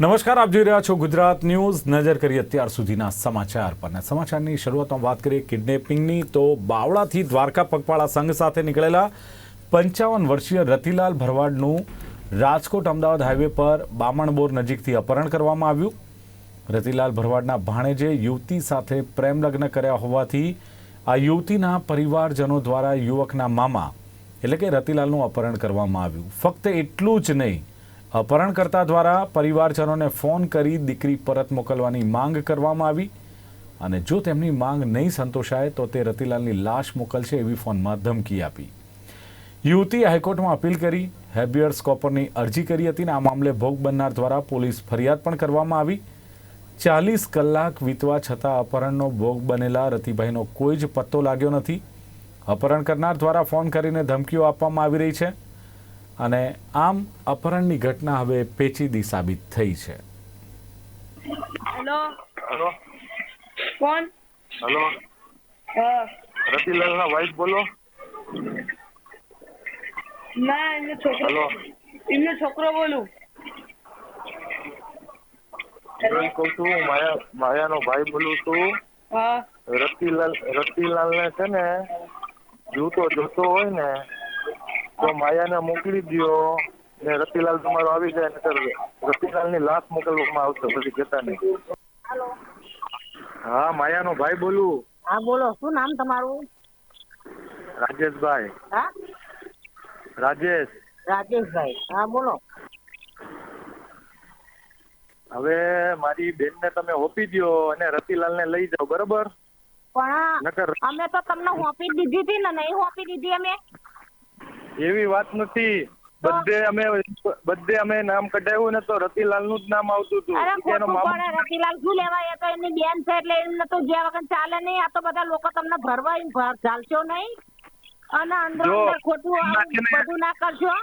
નમસ્કાર, આપ જોઈ રહ્યા છો ગુજરાત ન્યૂઝ. નજર કરીએ અત્યાર સુધીના સમાચાર પર. સમાચારની શરૂઆતમાં વાત કરીએ કિડનેપિંગની, તો બાવળાથી દ્વારકા પગપાળા સંઘ સાથે નીકળેલા પંચાવન વર્ષીય રતિલાલ ભરવાડનું રાજકોટ અમદાવાદ હાઈવે પર બામણબોર નજીકથી અપહરણ કરવામાં આવ્યું. રતિલાલ ભરવાડના ભાણેજે યુવતી સાથે પ્રેમ લગ્ન કર્યા હોવાથી આ યુવતીના પરિવારજનો દ્વારા યુવકના મામા, એટલે કે રતિલાલનું અપહરણ કરવામાં આવ્યું. ફક્ત એટલું જ નહીં અપહરણકર્તા દ્વારા પરિવારજનોને ફોન કરી દીકરી પરત મોકલવાની માંગ કરવામાં આવી અને જો તેમની માંગ નહીં સંતોષાય તો તે રતિલાલની લાશ મોકલશે એવી ફોનમાં ધમકી આપી. યુવતી હાઈકોર્ટમાં અપીલ કરી, હેબિયર્સ કોપરની અરજી કરી હતી અને આ મામલે ભોગ બનનાર દ્વારા પોલીસ ફરિયાદ પણ કરવામાં આવી. ચાલીસ કલાક વીતવા છતાં અપહરણનો ભોગ બનેલા રતિભાઈનો કોઈ જ પત્તો લાગ્યો નથી. અપહરણ કરનાર દ્વારા ફોન કરીને ધમકીઓ આપવામાં આવી રહી છે. અને આમ અપહરણની ઘટના હવે પેચીદી સાબિત થઈ છે. હેલો. હેલો. કોણ? હેલો. રતિલાલ ના વાઈફ બોલો. ના એમનો છોકરો હેલો. એમનો છોકરો બોલું. હું કહું છું માયા માયાનો ભાઈ બોલું છું. હા. રતિલાલ રતિલાલ ને છે ને જૂતો જોતો હોય ને તો માયાને મોકલી દો ને રતિલાલ તમારો આવી જાય રતિલાલની લાશ મોકલવામાં આવશે પછી કહેતા નહીં. હા માયાનો ભાઈ બોલું. હા બોલો શું નામ તમારું? રાજેશભાઈ. હા? રાજેશ. રાજેશભાઈ. હા બોલો. હવે મારી બેન ને તમે હોપી દ્યો અને રતિલાલ ને લઈ જાઓ બરોબર? પણ નકર અમે તો તમને હોપી દીધી હતી ને નહીં હોપી દીધી અમે. એવી વાત નથી. બધે અમે બધે અમે નામ કઢાવ્યું ને તો રતિલાલનું જ નામ આવતું હતું. અરે એનો ખોટું મામો રતિલાલ શું લેવાય? એ તો એમની બેન છે એટલે એમને તો જે વગર ચાલે નહીં. આ તો બધા લોકો તમને ભરવા ચાલશો નહીં? અને અંદર અંદર ખોટું બધું ના કરશો?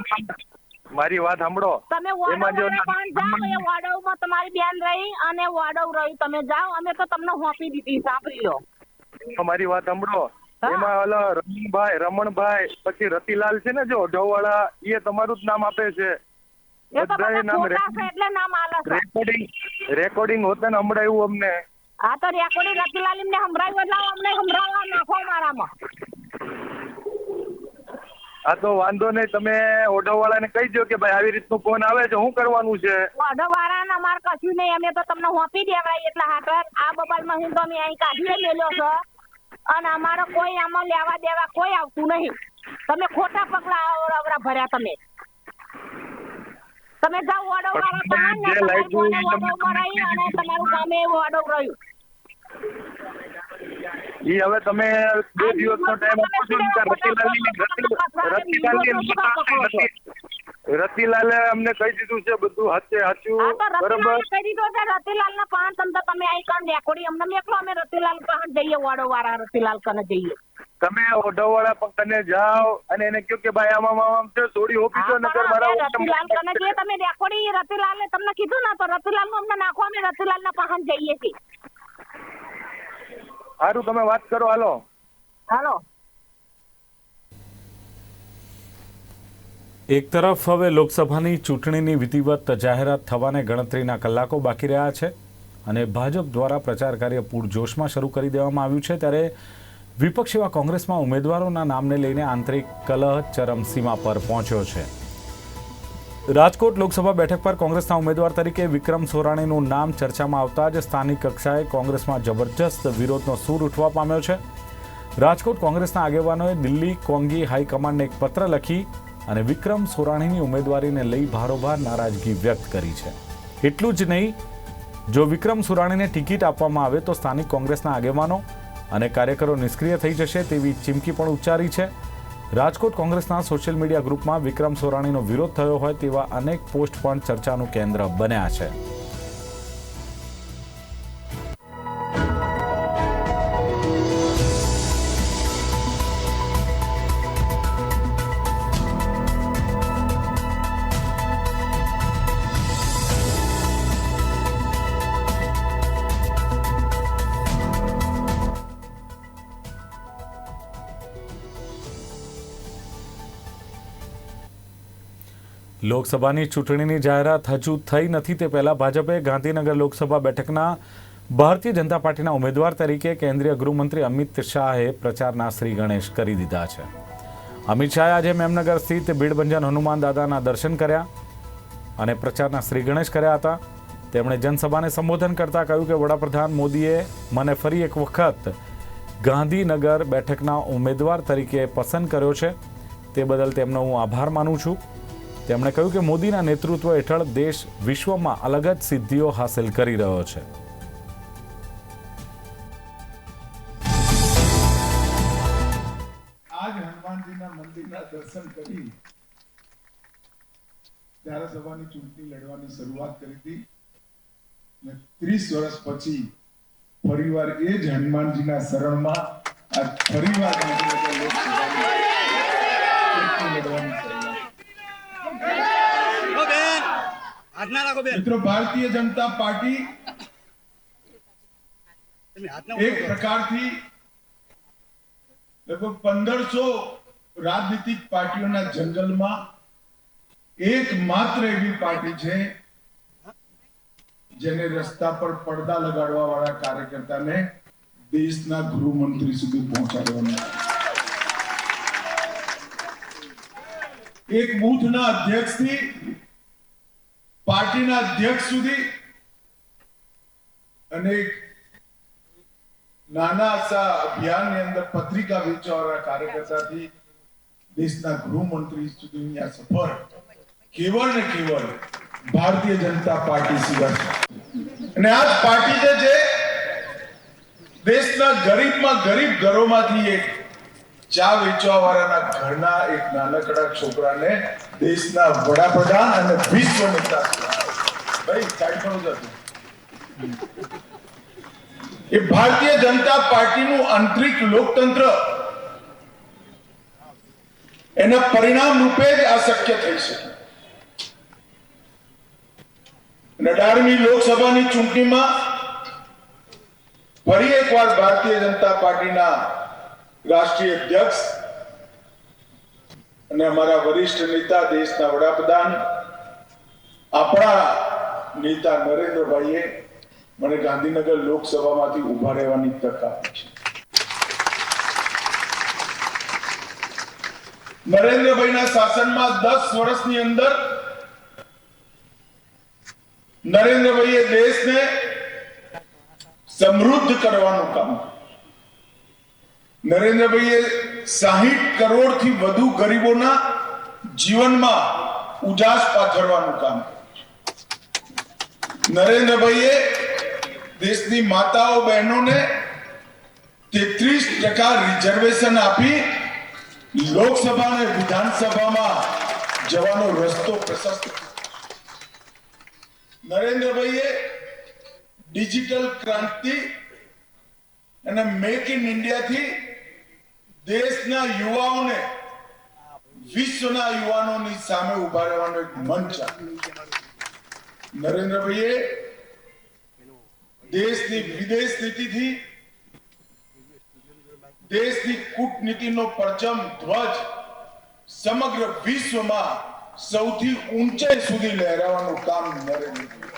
મારી વાત સાંભળો. તમે વાડવ પણ જાઓ એ વાડવમાં તમારી બેન રહી અને વાડવ રહી તમે જાઓ અમે તો તમને હોપી દીધી સાંભળી લો. મારી વાત સાંભળો. એમાં ઓલા રમણભાઈ રમણભાઈ પછી રતિલાલ છે ને જો ઢોવાળા એ તમારું જ નામ આપે છે. બધાએ નામ રેકોર્ડિંગ રેકોર્ડિંગ હોતા ને સંભળાયું અમને. આ તો રેકોર્ડિંગ રતિલાલ ને હમરાયું એટલે અમને હમરાવા નાખો મારામાં. આ તો વાંધો નહીં તમે ઓઢવવાળાને કહી દો કે ભાઈ આવી રીતનું ફોન આવે છે શું કરવાનું છે? વાઢો વાળાને અમારે કશું નહીં અમે તો તમને હોપી દેવાય એટલે હાથર આ બબાલ હું તો અમે અહીં કાઢીએ મેલ્યો છે. અને અમારો કોઈ આમાં લેવા દેવા કોઈ આવતું નહીં. તમે ખોટા પગલા અવરા ભર્યા તમે. તમે જાઓ ઓડો વાળા ને તમારું મરાઈ અને તમારું ગામે ઓડો રહ્યું. ઈ હવે તમે બે દિવસનો ટાઈમ આપો છો રતિલાલની રતિલાલની રતિલાલે અમને કહી દીધું છે બધું હાચે હાચું બરોબર રતિલાલ કહી દીધો છે રતિલાલ ના પાંચ અંદર તમે આઈ કણ રેકોડી અમને મેકલો અમે રતિલાલ પાન જઈએ વાડો વાળા રતિલાલ કને જઈએ. તમે ઓઢવવાળા કને જાઓ અને એને કહો કે ભાઈ આમાં આમ છે થોડી ઓફી હા, તો નકર મારા રતિલાલ કને જઈએ તમે રેકોડી રતિલાલ તમને કીધું ને તો રતિલાલનું અમને નાખો અમે રતિલાલ ના પાન જઈએ છીએ. સારું તમે વાત કરો હાલો. હાલો. એક તરફ હવે લોકસભાની ચૂંટણીની વિધિવત જાહેરાત થવાને ગણતરીના કલાકો બાકી રહ્યા છે અને ભાજપ દ્વારા પ્રચાર કાર્ય પૂરજોશમાં શરૂ કરી દેવામાં આવ્યું છે, ત્યારે વિપક્ષ એવા કોંગ્રેસમાં ઉમેદવારોના નામને લઈને આંતરિક કલહ ચરમસીમા પર પહોંચ્યો છે. રાજકોટ લોકસભા બેઠક પર કોંગ્રેસના ઉમેદવાર તરીકે વિક્રમ સોરાણીનું નામ ચર્ચામાં આવતા જ સ્થાનિક કક્ષાએ કોંગ્રેસમાં જબરજસ્ત વિરોધનો સૂર ઉઠવા પામ્યો છે. રાજકોટ કોંગ્રેસના આગેવાનોએ દિલ્હી કોંગી હાઈકમાન્ડને એક પત્ર લખી અને વિક્રમ સોરાણીની ઉમેદવારીને લઈ ભારોભાર નારાજગી વ્યક્ત કરી છે. એટલું જ નહીં, જો વિક્રમ સુરાણીને ટિકિટ આપવામાં આવે તો સ્થાનિક કોંગ્રેસના આગેવાનો અને કાર્યકરો નિષ્ક્રિય થઈ જશે તેવી ચીમકી પણ ઉચ્ચારી છે. રાજકોટ કોંગ્રેસના સોશિયલ મીડિયા ગ્રુપમાં વિક્રમ સોરાણીનો વિરોધ થયો હોય તેવા અનેક પોસ્ટ પણ ચર્ચાનું કેન્દ્ર બન્યા છે. લોકસભાની ચૂંટણીની જાહેરાત હજુ થઈ નથી તે પહેલા ભાજપે ગાંધીનગર લોકસભા બેઠકના ભારતીય જનતા પાર્ટીના ઉમેદવાર તરીકે કેન્દ્રીય ગૃહમંત્રી અમિત શાહે પ્રચારના શ્રી ગણેશ કરી દીધા છે. અમિત શાહે આજે મેમનગર સ્થિત ભીડભંજન હનુમાન દાદાના દર્શન કર્યા અને પ્રચારના શ્રી ગણેશ કર્યા હતા. તેમણે જનસભાને સંબોધન કરતા કહ્યું કે, વડાપ્રધાન મોદીએ મને ફરી એક વખત ગાંધીનગર બેઠકના ઉમેદવાર તરીકે પસંદ કર્યો છે. તે બદલ તેમનો હું આભાર માનું છું. તેમણે કહ્યું કે મોદીના નેતૃત્વ હેઠળ દેશ વિશ્વમાં અલગ જ સિદ્ધિઓ હાંસલ કરી રહ્યો છે. આજ હનુમાનજીના મંદિરના દર્શન કરી ધારાસભાની ચૂંટણી લડવાની શરૂઆત કરી હતી અને ત્રીસ વર્ષ પછી ફરીવાર એ જ હનુમાનજીના શરણમાં આ ફરીવાર ગાંધીનગર લોકસભાની ચૂંટણી લડવાની શરૂઆત મિત્રો ભારતીય જનતા પાર્ટી એક પ્રકારથી લગભગ પંદરસો રાજનીતિક પાર્ટીઓના જંગલમાં એકમાત્ર એવી પાર્ટી છે જેને રસ્તા પર પડદા લગાડવા વાળા કાર્યકર્તાને દેશના ગૃહમંત્રી સુધી પહોંચાડવામાં આવે. એક બુથના અધ્યક્ષથી પાર્ટીના અધ્યક્ષ સુધી અને નાના સા અભિયાનની અંદર પત્રિકા વેચવાના કાર્યકર્તાથી દેશના ગૃહમંત્રી સુધીની આ સફર કેવળ ને કેવળ ભારતીય જનતા પાર્ટી સિવાય અને આ પાર્ટી જે છે દેશના ગરીબમાં ગરીબ ઘરોમાંથી એક ચા વેચવા વાળાના ઘરના એક નાનકડા છોકરાને દેશના વડાપ્રધાન અને વિશ્વ નેતા ભાઈ પર ઉતર એ ભારતીય જનતા પાર્ટીનું આંતરિક લોકતંત્ર એના પરિણામ રૂપે જ આ શક્ય થઈ શકે. અઢારમી લોકસભાની ચૂંટણીમાં ફરી એકવાર ભારતીય જનતા પાર્ટીના રાષ્ટ્રીય અધ્યક્ષ અને અમારા વરિષ્ઠ નેતા, દેશના વડાપ્રધાન, આપણા નેતા નરેન્દ્રભાઈએ મને ગાંધીનગર લોકસભામાંથી ઊભા રહેવાની તક આપી છે. નરેન્દ્રભાઈના શાસનમાં દસ વર્ષની અંદર નરેન્દ્રભાઈએ દેશને સમૃદ્ધ કરવાનું કામ નરેન્દ્રભાઈએ સાહીઠ કરોડથી વધુ ગરીબોના જીવનમાં ઉજાસ પાથરવાનું કામ નરેન્દ્રભાઈએ દેશની માતાઓ બહેનોને તેત્રીસ ટકા રિઝર્વેશન આપી લોકસભા અને વિધાનસભામાં જવાનો રસ્તો પ્રશસ્ત. નરેન્દ્રભાઈએ ડિજિટલ ક્રાંતિ અને મેક ઇન ઇન્ડિયાથી દેશના યુવાઓને, વિશ્વના યુવાનોની સામે ઊભા રહેવાનો એક મંચ નરેન્દ્રભાઈએ દેશની વિદેશ નીતિથી, દેશની કૂટનીતિનો પરચમ ધ્વજ સમગ્ર વિશ્વમાં સૌથી ઊંચાઈ સુધી લહેરાવાનું કામ નરેન્દ્રભાઈ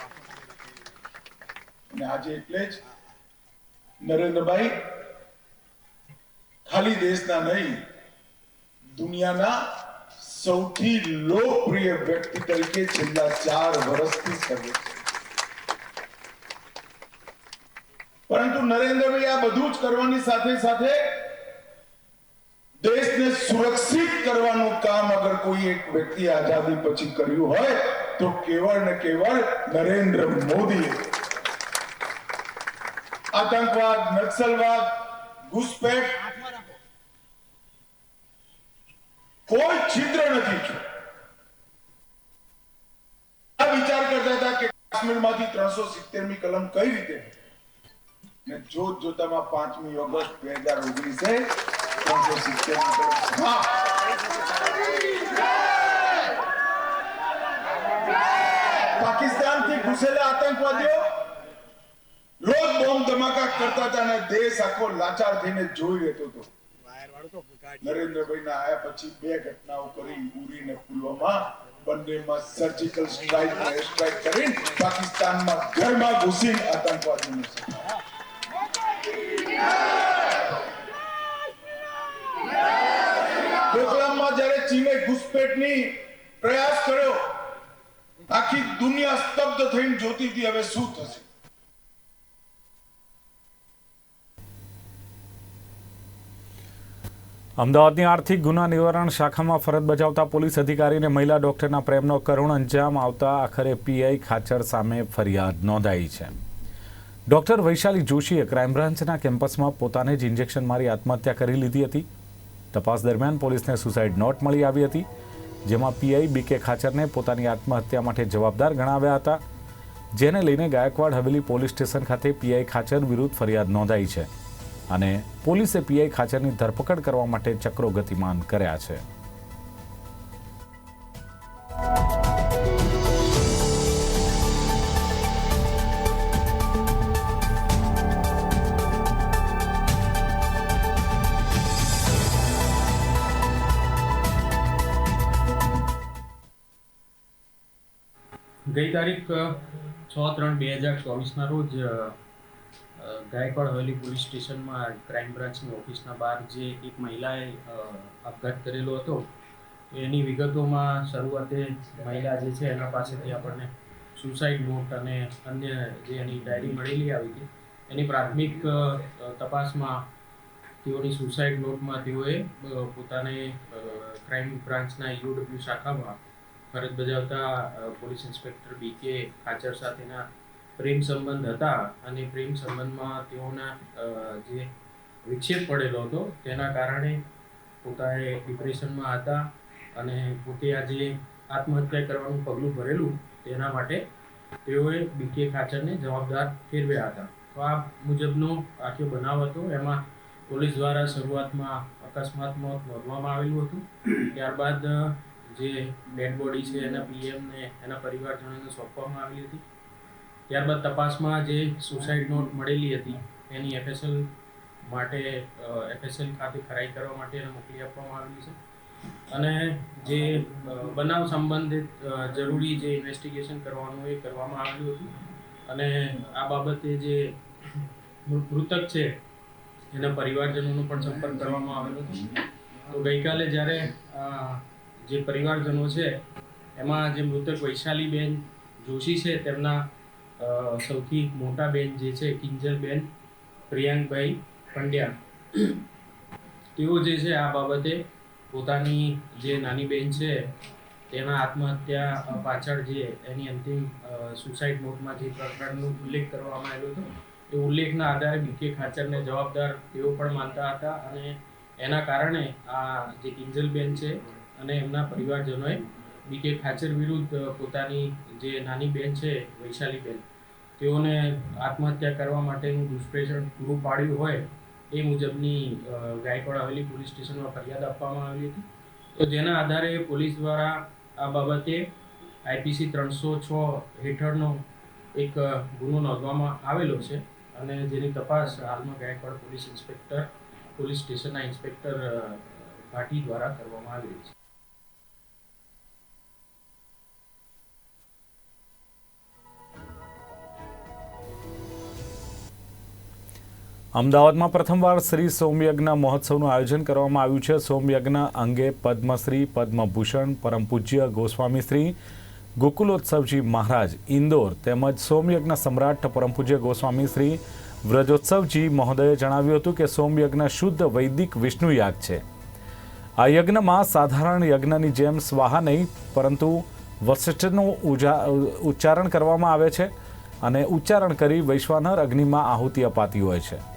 અને આજે એટલે જ નરેન્દ્રભાઈ ખાલી દેશના નહીં, દુનિયાના સૌથી લોકપ્રિય વ્યક્તિ તરીકે છેલ્લા ચાર વર્ષથી સર્વે પરંતુ નરેન્દ્રભાઈ આ બધું જ કરવાની સાથે સાથે દેશને સુરક્ષિત કરવાનું કામ અગર કોઈ એક વ્યક્તિ આઝાદી પછી કર્યું હોય, તો કેવળ ને કેવળ નરેન્દ્ર મોદીએ. આતંકવાદ, નક્સલવાદ ઘૂસપેઠ કોઈ છિદ્ર નથી આ વિચાર કરતા હતા કે કાશ્મીરમાંથી ત્રણસો સિત્તેરમી કલમ કઈ રીતે? ને જોત જોતામાં પાંચમી ઓગસ્ટ બે હજાર ઓગણીસે ત્રણસો સિત્તેરમી કલમ પાકિસ્તાનથી ઘૂસેલા આતંકવાદીઓ રોજ બોમ્બ ધમાકા કરતા હતા અને દેશ આખો લાચાર થઈને જોઈ રહેતો હતો. નરેન્દ્રભાઈ ના આયા પછી બે ઘટનાઓ કરી ઉરી ને પુલવામા બંનેમાં સર્જિકલ સ્ટ્રાઇક સ્ટ્રાઇક કરી પાકિસ્તાનમાં ઘરમાં ઘૂસી આતંકવાદીને ડોકલામમાં જ્યારે ચીને ઘૂસપેઠની પ્રયાસ કર્યો આખી દુનિયા સ્તબ્ધ થઈને જોતી હતી હવે શું થશે? અમદાવાદની આર્થિક ગુના નિવારણ શાખામાં ફરજ બજાવતા પોલીસ અધિકારીને મહિલા ડોક્ટરના પ્રેમનો કરુણ અંજામ આવતા આખરે પીઆઈ ખાચર સામે ફરિયાદ નોંધાઈ છે. ડોક્ટર વૈશાલી જોશીએ ક્રાઇમ બ્રાન્ચના કેમ્પસમાં પોતાને જ ઇન્જેક્શન મારી આત્મહત્યા કરી લીધી હતી. તપાસ દરમિયાન પોલીસને સુસાઇડ નોટ મળી આવી હતી, જેમાં પીઆઈ બી કે ખાચરને પોતાની આત્મહત્યા માટે જવાબદાર ગણાવ્યા હતા, જેને લઈને ગાયકવાડ હવેલી પોલીસ સ્ટેશન ખાતે પીઆઈ ખાચર વિરુદ્ધ ફરિયાદ નોંધાઈ છે. અને પોલીસે પીઆઈ ખાચરની ધરપકડ કરવા માટે ચક્રો ગતિમાન કર્યા છે. ગઈ તારીખ છ ત્રણ બે હજાર ચોવીસના રોજ ગાયકવાડ હવેલી પોલીસ સ્ટેશનમાં ક્રાઇમ બ્રાન્ચની ઓફિસના બહાર જે એક મહિલાએ આપઘાત કરેલો હતો, એની વિગતોમાં શરૂઆતે મહિલા જે છે એના પાસેથી આપણને સુસાઇડ નોટ અને અન્ય જે એની ડાયરી મળેલી આવી હતી, એની પ્રાથમિક તપાસમાં તેઓની સુસાઇડ નોટમાં તેઓએ પોતાને ક્રાઇમ બ્રાન્ચના યુડબ્લ્યુ શાખામાં ફરજ બજાવતા પોલીસ ઇન્સ્પેક્ટર બી કે ખાચર સાથેના પ્રેમ સંબંધ હતા અને પ્રેમ સંબંધમાં તેઓના જે વિક્ષેપ પડેલો હતો, તેના કારણે પોતાએ ડિપ્રેશનમાં હતા અને પોતે આજે આત્મહત્યા કરવાનું પગલું ભરેલું તેના માટે તેઓએ બીકે ખાચરને જવાબદાર ફેરવ્યા હતા. તો આ મુજબનો આખો બનાવ હતો. એમાં પોલીસ દ્વારા શરૂઆતમાં અકસ્માત મોત નોંધવામાં આવેલું હતું. ત્યારબાદ જે ડેડ બોડી છે એના પીએમને એના પરિવારજનોને સોંપવામાં આવી હતી. ત્યારબાદ તપાસમાં જે સુસાઇડ નોટ મળેલી હતી, એની એફએસએલ માટે એફએસએલ ખાતે ખરાઈ કરવા માટે એને મોકલી આપવામાં આવેલી છે. અને જે બનાવ સંબંધિત જરૂરી જે ઇન્વેસ્ટિગેશન કરવાનું એ કરવામાં આવ્યું હતું. અને આ બાબતે જે મૃતક છે, એના પરિવારજનોનો પણ સંપર્ક કરવામાં આવેલો હતો. તો ગઈકાલે જ્યારે જે પરિવારજનો છે, એમાં જે મૃતક વૈશાલીબેન જોશી છે, તેમના સૌથી મોટા બેન જે છે, કિંજલબેન, પ્રિયાંકભાઈ પંડ્યા. તેઓ જે છે, આ બાબતે પોતાની જે નાની બેન છે, તેના આત્મહત્યા પાછળ જે એની અંતિમ સુસાઇડ નોટમાં જે પ્રકરણનો ઉલ્લેખ કરવામાં આવ્યો હતો એ ઉલ્લેખના આધારે બીકે ખાચરને જવાબદાર તેઓ પણ માનતા હતા અને એના કારણે આ જે કિંજલબેન છે અને એમના પરિવારજનોએ બીકે ખાચર વિરુદ્ધ પોતાની જે નાની બેન છે, વૈશાલીબેન તેઓને આત્મહત્યા કરવા માટેનું દુષ્પ્રેષણ પૂરું પાડ્યું હોય એ મુજબની ગાયકવાડ આવેલી પોલીસ સ્ટેશનમાં ફરિયાદ આપવામાં આવી હતી. તો જેના આધારે પોલીસ દ્વારા આ બાબતે આઈપીસી ત્રણસો છ હેઠળનો એક ગુનો નોંધવામાં આવેલો છે અને જેની તપાસ હાલમાં ગાયકવાડ પોલીસ ઇન્સ્પેક્ટર, પોલીસ સ્ટેશનના ઇન્સ્પેક્ટર ઘાટી દ્વારા કરવામાં આવી રહી છે. અમદાવાદમાં પ્રથમવાર શ્રી સોમયજ્ઞ મહોત્સવનું આયોજન કરવામાં આવ્યું છે. સોમયજ્ઞ અંગે પદ્મશ્રી, પદ્મભૂષણ, પરમ પૂજ્ય ગોસ્વામી શ્રી ગોકુલોત્સવજી મહારાજ, ઇન્દોર તેમજ સોમયજ્ઞ સમ્રાટ, પરમ પૂજ્ય ગોસ્વામી શ્રી વ્રજોત્સવજી મહોદયે જણાવ્યું હતું કે સોમયજ્ઞ શુદ્ધ વૈદિક વિષ્ણુ યાગ છે. આ યજ્ઞમાં સાધારણ યજ્ઞની જેમ સ્વાહા નહીં, પરંતુ વસિષ્ઠનું ઉજા- ઉચ્ચારણ કરવામાં આવે છે અને ઉચ્ચારણ કરી વૈશ્વાનર અગ્નિમાં આહુતિ અપાતી હોય છે.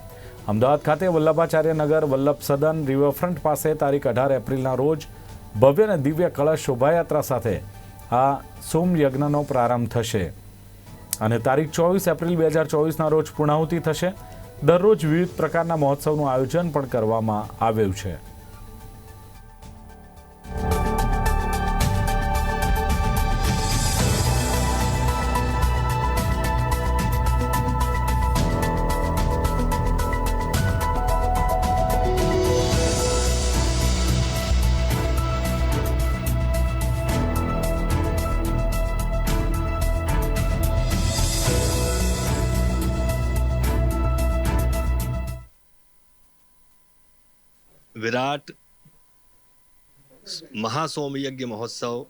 અમદાવાદ ખાતે વલ્લભાચાર્ય નગર વલ્લભ સદન રિવરફ્રન્ટ પાસે તારીખ અઢાર એપ્રિલના રોજ ભવ્ય અને દિવ્ય કળશ શોભાયાત્રા સાથે આ સોમ યજ્ઞનો પ્રારંભ થશે. અને તારીખ ચોવીસ એપ્રિલ બે હજાર ચોવીસના રોજ પૂર્ણાહુતિ થશે. દરરોજ વિવિધ પ્રકારના મહોત્સવનું આયોજન પણ કરવામાં આવ્યું છે. विराट महासोम यज्ञ महोत्सव,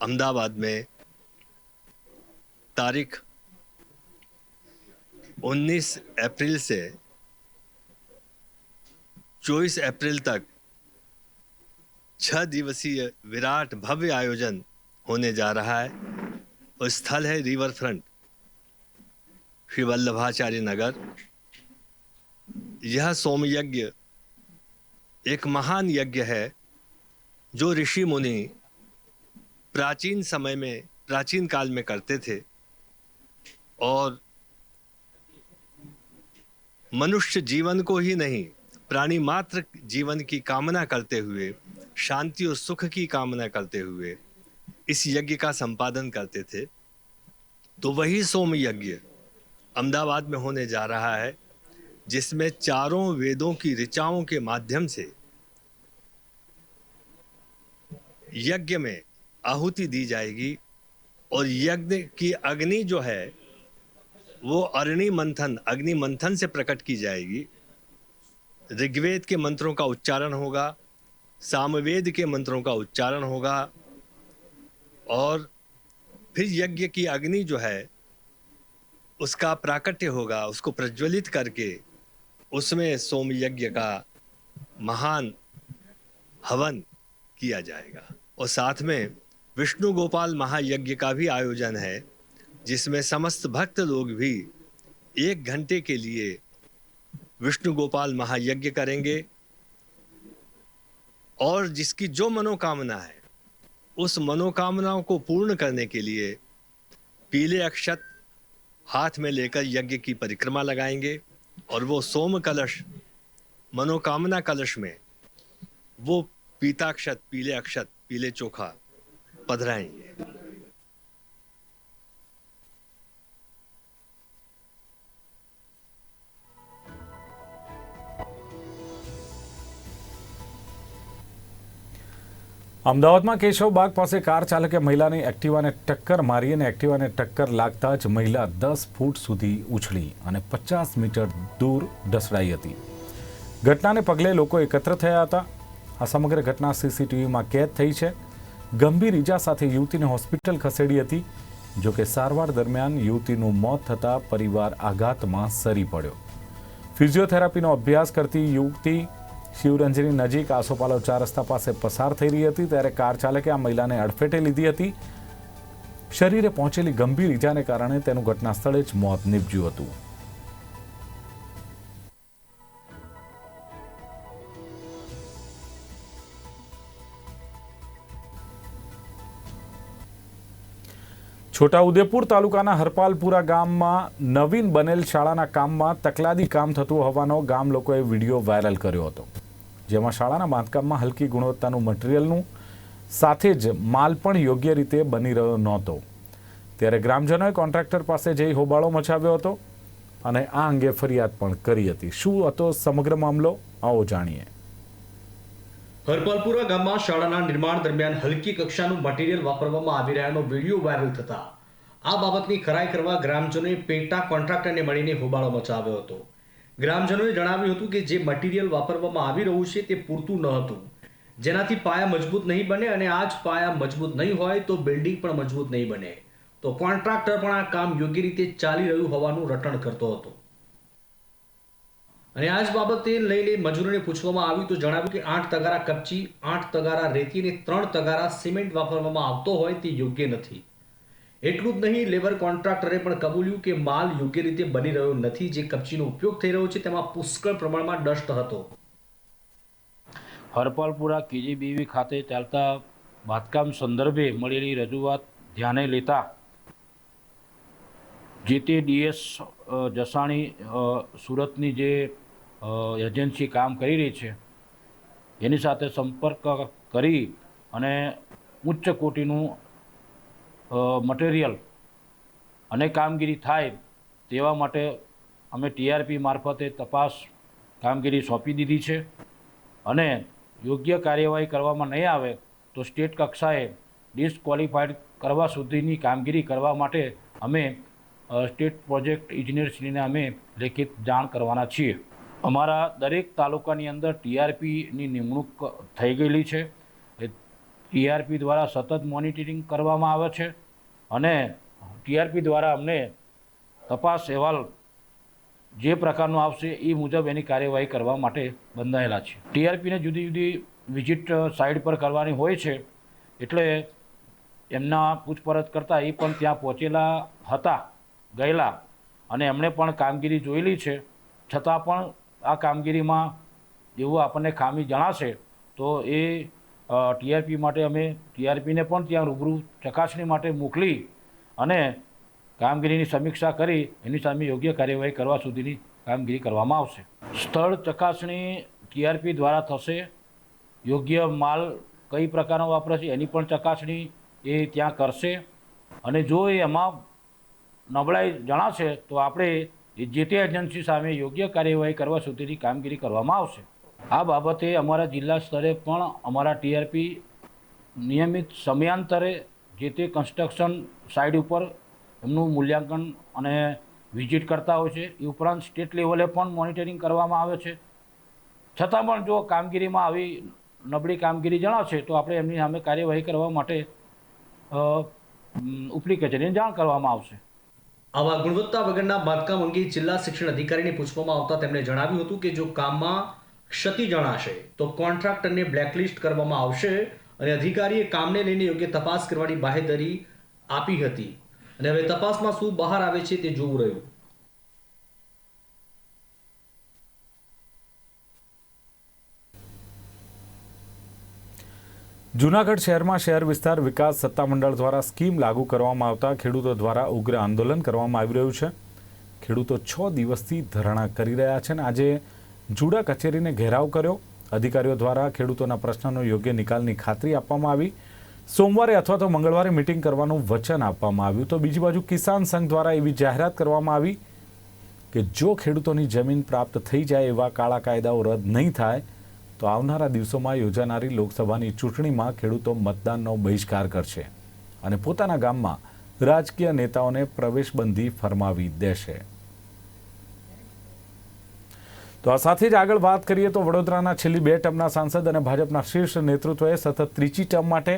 अहमदाबाद में, तारीख 19 अप्रैल से 24 अप्रैल तक छह दिवसीय विराट भव्य आयोजन होने जा रहा है। और स्थल है रिवर फ्रंट श्री वल्लभाचार्य नगर। यह सोम यज्ञ एक महान यज्ञ है, जो ऋषि मुनि प्राचीन समय में, प्राचीन काल में करते थे। और मनुष्य जीवन को ही नहीं, प्राणी मात्र जीवन की कामना करते हुए, शांति और सुख की कामना करते हुए इस यज्ञ का संपादन करते थे। तो वही सोम यज्ञ अहमदाबाद में होने जा रहा है। जिसमें चारों वेदों की ऋचाओं के माध्यम से यज्ञ में आहुति दी जाएगी और यज्ञ की अग्नि जो है, वो अग्नि मंथन अग्नि मंथन से प्रकट की जाएगी। ऋग्वेद के मंत्रों का उच्चारण होगा, सामवेद के मंत्रों का उच्चारण होगा और फिर यज्ञ की अग्नि जो है, उसका प्राकट्य होगा, उसको प्रज्वलित करके उसमें सोम यज्ञ का महान हवन किया जाएगा। और साथ में विष्णु गोपाल महायज्ञ का भी आयोजन है, जिसमें समस्त भक्त लोग भी एक घंटे के लिए विष्णु गोपाल महायज्ञ करेंगे। और जिसकी जो मनोकामना है, उस मनोकामनाओं को पूर्ण करने के लिए पीले अक्षत हाथ में लेकर यज्ञ की परिक्रमा लगाएँगे। और वो सोम कलश मनोकामना कलश में वो पीताक्षत पीले अक्षत पीले चोखा पधराएंगे અમદાવાદમાં કેશવબાગ પાસે કાર ચાલકે મહિલાની એક્ટિવાને ટક્કર મારી અને એક્ટિવાને ટક્કર લાગતા જ મહિલા દસ ફૂટ સુધી ઉછળી અને પચાસ મીટર દૂર ઢસડાઈ હતી. ઘટનાને પગલે લોકો એકત્ર થયા હતા. આ સમગ્ર ઘટના સીસીટીવીમાં કેદ થઈ છે. ગંભીર ઈજા સાથે યુવતીને હોસ્પિટલ ખસેડી હતી જોકે સારવાર દરમિયાન યુવતીનું મોત થતાં પરિવાર આઘાતમાં સરી પડ્યો. ફિઝિયોથેરાપીનો અભ્યાસ કરતી યુવતી શિવરંજની નજીક આસોપાલવ ચાર રસ્તા પાસે પસાર થઈ રહી હતી, ત્યારે કાર ચાલકે આ મહિલાને અડફેટે લીધી હતી. શરીરે પહોંચેલી ગંભીર ઈજાને કારણે તેનું ઘટના સ્થળે જ મોત નીપજ્યું હતું. છોટાઉદેપુર તાલુકાના હરપાલપુરા ગામમાં નવીન બનેલ શાળાના કામમાં તકલાદી કામ થતું હોવાનો ગામ લોકોએ વીડિયો વાયરલ કર્યો હતો. જેમાં શાળાના બાંધકામમાં હલકી ગુણવત્તાનું મટીરિયલનું સાથે જ માલ પણ યોગ્ય રીતે બની રહ્યો નહોતો. ત્યારે ગ્રામજનોએ કોન્ટ્રાક્ટર પાસે જઈ હોબાળો મચાવ્યો હતો અને આ અંગે ફરિયાદ પણ કરી હતી. શું હતો સમગ્ર મામલો? આવો જાણીએ. હરપાલપુરા ગામમાં શાળાના નિર્માણ દરમિયાન હલકી કક્ષાનું મટીરિયલ વાપરવામાં આવી રહ્યાનો વીડિયો વાયરલ થતા આ બાબતની ખરાઈ કરવા ગ્રામજનોએ પેટા કોન્ટ્રાક્ટરને મળીને હોબાળો મચાવ્યો હતો. ગ્રામજનોએ જણાવ્યું હતું કે જે મટીરિયલ વાપરવામાં આવી રહ્યું છે તે પૂરતું ન હતું. જેનાથી પાયા મજબૂત નહીં બને અને આ જ પાયા મજબૂત નહીં હોય તો બિલ્ડિંગ પણ મજબૂત નહીં બને. તો કોન્ટ્રાક્ટર પણ આ કામ યોગ્ય રીતે ચાલી રહ્યું હોવાનું રટણ કરતો હતો. અને આ જ બાબતે લઈને મજૂરોને પૂછવામાં આવ્યું તો જણાવ્યું કે આઠ તગારા કપચી, આઠ તગારા રેતી અને ત્રણ તગારા સિમેન્ટ વાપરવામાં આવતો હોય તે યોગ્ય નથી. એટલું જ નહીં લેબર કોન્ટ્રાક્ટરે પણ કબૂલ્યું કે માલ યોગ્ય રીતે બની રહ્યો નથી, જે કપચીનો ઉપયોગ થઈ રહ્યો છે, તેમાં પુષ્કળ પ્રમાણમાં ડસ્ટ હતો. હરપાલપુરા કેજીબીવી ખાતે ચાલતા બાંધકામ સંદર્ભે મળેલી રજૂઆત ધ્યાને લેતા જે તે ડીએસ જસાણી સુરતની જે એજન્સી કામ કરી રહી છે, એની સાથે સંપર્ક કરી અને ઉચ્ચ કોટીનું મટીરિયલ અને કામગીરી થાય તેવા માટે અમે ટીઆરપી મારફતે તપાસ કામગીરી સોંપી દીધી છે અને યોગ્ય કાર્યવાહી કરવામાં નહીં આવે તો સ્ટેટ કક્ષાએ ડિસ્કવોલિફાઈડ કરવા સુધીની કામગીરી કરવા માટે અમે સ્ટેટ પ્રોજેક્ટ ઇજનેરશ્રીને અમે લેખિત જાણ કરવાના છીએ. અમારા દરેક તાલુકાની અંદર ટીઆરપીની નિમણૂક થઈ ગયેલી છે. ટીઆરપી દ્વારા સતત મોનિટરિંગ કરવામાં આવે છે. અને ટીઆરપી દ્વારા અમને તપાસ અહેવાલ જે પ્રકારનો આવશે એ મુજબ એની કાર્યવાહી કરવા માટે બંધાયેલા છે. ટીઆરપીને જુદી જુદી વિઝિટ સાઇટ પર કરવાની હોય છે એટલે એમના પૂછપરછ કરતાં એ પણ ત્યાં પહોંચેલા હતા, ગયેલા અને એમણે પણ કામગીરી જોયેલી છે. છતાં પણ આ કામગીરીમાં એવું આપણને ખામી જણાશે તો એ ટીઆરપી માટે અમે ટીઆરપીને પણ ત્યાં રૂબરૂ ચકાસણી માટે મોકલી અને કામગીરીની સમીક્ષા કરી, એની સામે યોગ્ય કાર્યવાહી કરવા સુધીની કામગીરી કરવામાં આવશે. સ્થળ ચકાસણી ટીઆરપી દ્વારા થશે. યોગ્ય માલ કઈ પ્રકારનો વાપરાશે એની પણ ચકાસણી એ ત્યાં કરશે. અને જો એમાં નબળાઈ જણાશે તો આપણે જે તે એજન્સી સામે યોગ્ય કાર્યવાહી કરવા સુધીની કામગીરી કરવામાં આવશે. આ બાબતે અમારા જિલ્લા સ્તરે પણ અમારા ટીઆરપી નિયમિત સમયાંતરે જે તે કન્સ્ટ્રક્શન સાઇટ ઉપર એમનું મૂલ્યાંકન અને વિઝિટ કરતા હોય છે. એ ઉપરાંત સ્ટેટ લેવલે પણ મોનિટરિંગ કરવામાં આવે છે. છતાં પણ જો કામગીરીમાં આવી નબળી કામગીરી જણાશે, તો આપણે એમની સામે કાર્યવાહી કરવા માટે ઉપરી કચેરીને જાણ કરવામાં આવશે. આવા ગુણવત્તા વગરના બાંધકામ અંગે જિલ્લા શિક્ષણ અધિકારીને પૂછવામાં આવતા તેમણે જણાવ્યું હતું કે જો કામમાં ક્ષતિ જણાશે તો કોન્ટ્રાક્ટરને બ્લેકલિસ્ટ કરવામાં આવશે અને અધિકારીએ કામને લઈને યોગ્ય તપાસ કરવાની બાહેધરી આપી હતી. અને હવે તપાસમાં શું બહાર આવે છે તે જોવું રહ્યું. જૂનાગઢ શહેરમાં શહેર વિસ્તાર વિકાસ સત્તામંડળ દ્વારા સ્કીમ લાગુ કરવામાં આવતા ખેડૂતો દ્વારા ઉગ્ર આંદોલન કરવામાં આવી રહ્યું છે. ખેડૂતો છ દિવસથી ધરણા કરી રહ્યા છે અને આજે જુડા કચેરીને ઘેરાવ કર્યો. અધિકારીઓ દ્વારા ખેડૂતોના પ્રશ્નનો યોગ્ય નિકાલની ખાતરી આપવામાં આવી. સોમવારે અથવા તો મંગળવારે મિટિંગ કરવાનું વચન આપવામાં આવ્યું. તો બીજી બાજુ કિસાન સંઘ દ્વારા એવી જાહેરાત કરવામાં આવી કે જો ખેડૂતોની જમીન પ્રાપ્ત થઈ જાય એવા કાળા કાયદાઓ રદ નહીં થાય, તો આવનારા દિવસોમાં યોજાનારી લોકસભાની ચૂંટણીમાં ખેડૂતો મતદાનનો બહિષ્કાર કરશે અને પોતાના ગામમાં રાજકીય નેતાઓને પ્રવેશબંધી ફરમાવી દેશે. તો આ સાથે જ આગળ વાત કરીએ તો વડોદરાના છેલ્લી બે ટર્મના સાંસદ અને ભાજપના શીર્ષ નેતૃત્વએ સતત ત્રીજી ટર્મ માટે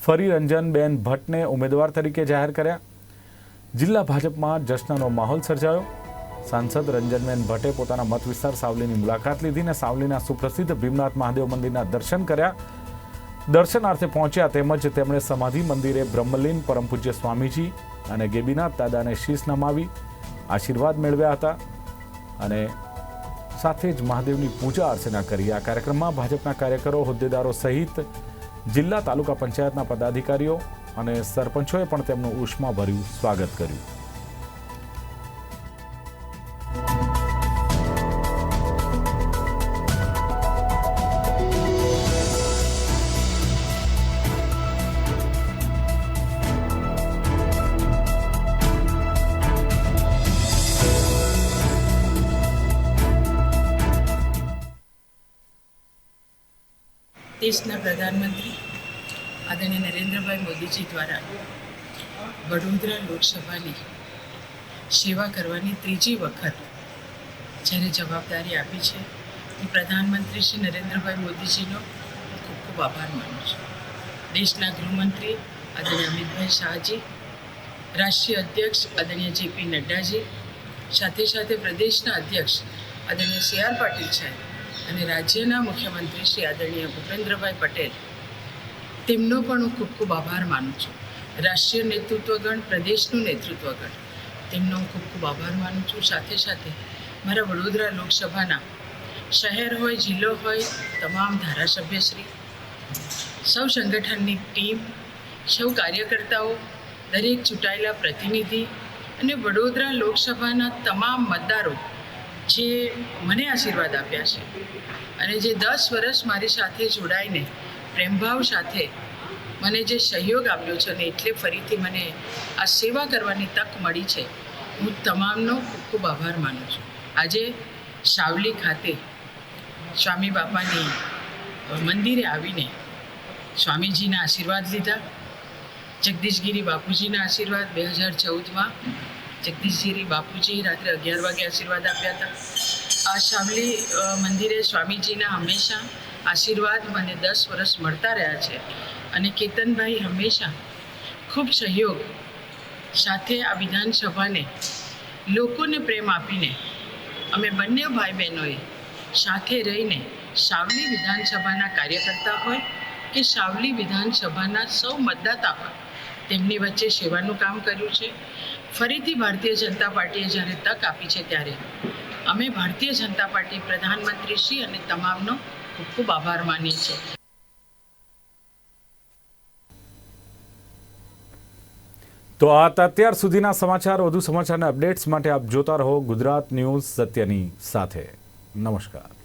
ફરી રંજનબેન ભટ્ટને ઉમેદવાર તરીકે જાહેર કર્યા. જિલ્લા ભાજપમાં જશ્નનો માહોલ સર્જાયો. સાંસદ રંજનબેન ભટ્ટે પોતાના મત વિસ્તાર સાવલીની મુલાકાત લીધી અને સાવલીના સુપ્રસિદ્ધ ભીમનાથ મહાદેવ મંદિરના દર્શન કર્યા. દર્શનાર્થે પહોંચ્યા તેમજ તેમણે સમાધિ મંદિરે બ્રહ્મલીન પરમ પૂજ્ય સ્વામીજી અને ગેબીનાથ દાદાને શીશ નમાવી, આશીર્વાદ મેળવ્યા હતા અને સાથે જ મહાદેવની પૂજા અર્ચના કરી. આ કાર્યક્રમમાં ભાજપના કાર્યકરો, હોદ્દેદારો સહિત જિલ્લા તાલુકા પંચાયતના પદાધિકારીઓ અને સરપંચોએ પણ તેમનું ઉષ્માભર્યું સ્વાગત કર્યું. દેશના પ્રધાનમંત્રી આદરણીય નરેન્દ્રભાઈ મોદીજી દ્વારા વડોદરા લોકસભાની સેવા કરવાની ત્રીજી વખત જેને જવાબદારી આપી છે હું પ્રધાનમંત્રી શ્રી નરેન્દ્રભાઈ મોદીજીનો ખૂબ ખૂબ આભાર માનું છું. દેશના ગૃહમંત્રી આદરણીય અમિતભાઈ શાહજી, રાષ્ટ્રીય અધ્યક્ષ આદરણીય જેપી નડ્ડાજી, સાથે સાથે પ્રદેશના અધ્યક્ષ આદરણીય સી આર પાટીલ સાહેબ અને રાજ્યના મુખ્યમંત્રી શ્રી આદરણીય ભૂપેન્દ્રભાઈ પટેલ, તેમનો પણ હું ખૂબ ખૂબ આભાર માનું છું. રાષ્ટ્રીય નેતૃત્વગણ, પ્રદેશનું નેતૃત્વગણ, તેમનો હું ખૂબ ખૂબ આભાર માનું છું. સાથે સાથે મારા વડોદરા લોકસભાના શહેર હોય, જિલ્લો હોય, તમામ ધારાસભ્યશ્રી, સૌ સંગઠનની ટીમ, સૌ કાર્યકર્તાઓ, દરેક ચૂંટાયેલા પ્રતિનિધિ અને વડોદરા લોકસભાના તમામ મતદારો જે મને આશીર્વાદ આપ્યા છે. અને જે દસ વર્ષ મારી સાથે જોડાઈને પ્રેમભાવ સાથે મને જે સહયોગ આપ્યો છે અને એટલે ફરીથી મને આ સેવા કરવાની તક મળી છે, હું તમામનો ખૂબ ખૂબ આભાર માનું છું. આજે સાવલી ખાતે સ્વામી બાપાની મંદિરે આવીને સ્વામીજીના આશીર્વાદ લીધા, જગદીશગીરી બાપુજીના આશીર્વાદ બે હજાર ચૌદમાં જગદીશગીરી બાપુજી રાત્રે અગિયાર વાગે આશીર્વાદ આપ્યા હતા. આ શામલી મંદિરે સ્વામીજીના હંમેશા આશીર્વાદ મને દસ વર્ષ મળતા રહ્યા છે અને કેતનભાઈ હંમેશા ખૂબ સહયોગ સાથે આ વિધાનસભાને લોકોને પ્રેમ આપીને, અમે બંને ભાઈ બહેનોએ સાથે રહીને સાવલી વિધાનસભાના કાર્યકર્તા હોય કે સાવલી વિધાનસભાના સૌ મતદાતા હોય, તેમની વચ્ચે સેવાનું કામ કર્યું છે. ફરીથી ભારતીય જનતા પાર્ટીએ જ્યારે તક આપી છે ત્યારે અમે ભારતીય જનતા પાર્ટી પ્રધાનમંત્રી શ્રી અને તમામનો ખૂબ ખૂબ આભાર માનીએ છીએ. તો આ અત્યાર સુધીના સમાચાર. વધુ સમાચારના અપડેટ્સ માટે આપ જોતા રહો ગુજરાત ન્યૂઝ સત્યની સાથે. નમસ્કાર.